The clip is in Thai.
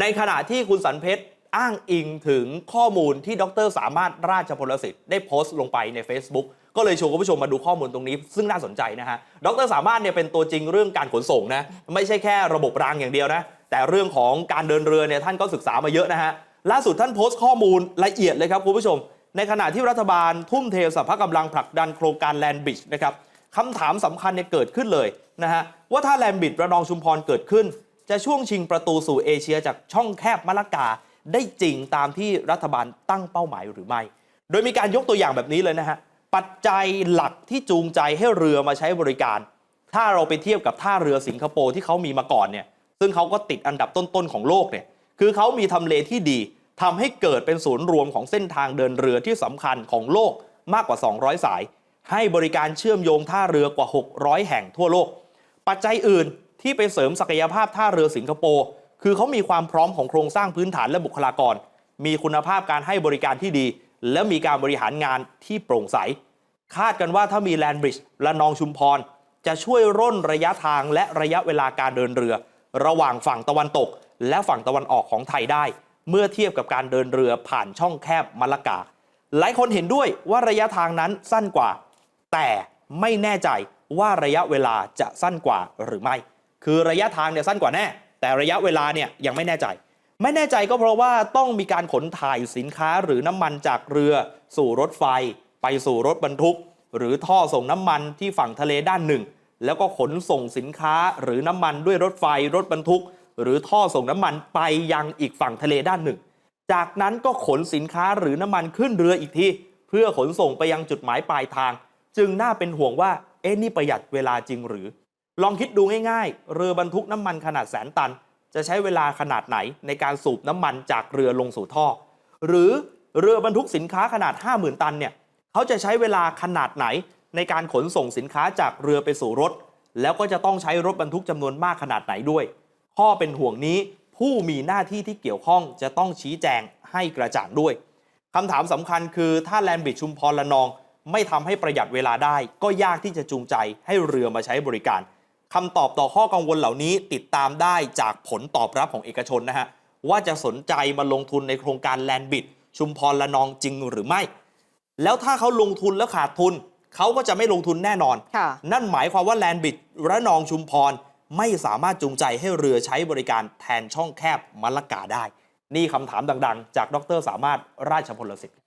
ในขณะที่คุณสันเพชรอ้างอิงถึงข้อมูลที่ดรสามารถราชพลสิทธิ์ได้โพสต์ลงไปใน Facebook ก็เลยชวนคุณผู้ชมมาดูข้อมูลตรงนี้ ซึ่งน่าสนใจนะฮะ ดรสามารถเนี่ยเป็นตัวจริงเรื่องการขนส่งนะ ไม่ใช่แค่ระบบรางอย่างเดียวนะ แต่เรื่องของการเดินเรือเนี่ยท่านก็ศึกษามาเยอะนะฮะ ล่าสุดท่านโพสต์ข้อมูลละเอียดเลยครับคุณผู้ชม ในขณะที่รัฐบาลทุ่มเทสรรพกำลังผลักดันโครงการแลนบิชนะครับคำถามสำคัญเนี่ยเกิดขึ้นเลยนะฮะว่าถ้าแลนบิชระนองชุมพรเกิดขึ้น จะช่วงชิงประตูสู่เอเชียจากช่องแคบมะละกาได้จริงตามที่รัฐบาลตั้งเป้าหมายหรือไม่ โดยมีการยกตัวอย่างแบบนี้เลยนะฮะ ปัจจัยหลักที่จูงใจให้เรือมาใช้บริการ ถ้าเราไปเทียบกับท่าเรือสิงคโปร์ที่เขามีมาก่อนเนี่ย ซึ่งเขาก็ติดอันดับต้นๆของโลกเนี่ย คือเขามีทำเลที่ดีทำให้เกิดเป็นศูนย์รวมของเส้นทางเดินเรือที่สำคัญของโลกมากกว่า 200 สาย ให้บริการเชื่อมโยงท่าเรือกว่า 600 แห่งทั่วโลก ปัจจัยอื่น ที่ไปเสริมศักยภาพท่าเรือสิงคโปร์คือเขามีความพร้อมของโครงสร้างพื้นฐานและบุคลากร มีคุณภาพการให้บริการที่ดี และมีการบริหารงานที่โปร่งใส คาดกันว่าถ้ามีแลนบริดจ์และนองชุมพร จะช่วยร่นระยะทางและระยะเวลาการเดินเรือ ระหว่างฝั่งตะวันตก และฝั่งตะวันออกของไทยได้ เมื่อเทียบกับการเดินเรือผ่านช่องแคบมะละกา หลายคนเห็นด้วยว่าระยะทางนั้นสั้นกว่า แต่ไม่แน่ใจว่าระยะเวลาจะสั้นกว่าหรือไม่ คือระยะทางเนี่ยสั้นกว่าแน่ แต่ระยะเวลาเนี่ยยังไม่แน่ใจ ไม่แน่ใจก็เพราะว่าต้องมีการขนถ่ายสินค้าหรือน้ำมันจากเรือสู่รถไฟ ไปสู่รถบรรทุก หรือท่อส่งน้ำมันที่ฝั่งทะเลด้านหนึ่ง แล้วก็ขนส่งสินค้าหรือน้ำมันด้วยรถไฟรถบรรทุก หรือท่อส่งน้ำมันไปยังอีกฝั่งทะเลด้านหนึ่ง จากนั้นก็ขนสินค้าหรือน้ำมันขึ้นเรืออีกทีเพื่อขนส่งไปยังจุดหมายปลายทาง จึงน่าเป็นห่วงว่าเอ๊ะนี่ประหยัดเวลาจริงหรือ ลองคิดดูง่ายๆ เรือบรรทุกน้ำมันขนาดแสนตัน จะใช้เวลาขนาดไหนในการสูบน้ำมันจากเรือลงสู่ท่อ หรือเรือบรรทุกสินค้าขนาด 50,000 ตันเนี่ยเขาจะใช้เวลาขนาดไหนในการขนส่งสินค้าจากเรือไปสู่รถ แล้วก็จะต้องใช้รถบรรทุกจำนวนมากขนาดไหนด้วย ข้อเป็นห่วงนี้ผู้มีหน้าที่ที่เกี่ยวข้องจะต้องชี้แจงให้กระจ่างด้วยคำถามสำคัญคือถ้าแลนบิดชุมพรละนอง ไม่ทำให้ประหยัดเวลาได้ ก็ยากที่จะจูงใจให้เรือมาใช้บริการ คำตอบต่อข้อกังวลเหล่านี้ติดตามได้จากผลตอบรับของเอกชนนะฮะ ว่าจะสนใจมาลงทุนในโครงการแลนด์บริดจ์ชุมพรละนองจริงหรือไม่ แล้วถ้าเขาลงทุนแล้วขาดทุน เขาก็จะไม่ลงทุนแน่นอนค่ะนั่นหมายความว่าแลนด์บริดจ์ระนองชุมพรไม่สามารถจูงใจให้เรือใช้บริการแทนช่องแคบมะละกาได้ นี่คำถามดัง ๆ จากดรสามารถราชพลสิทธิ์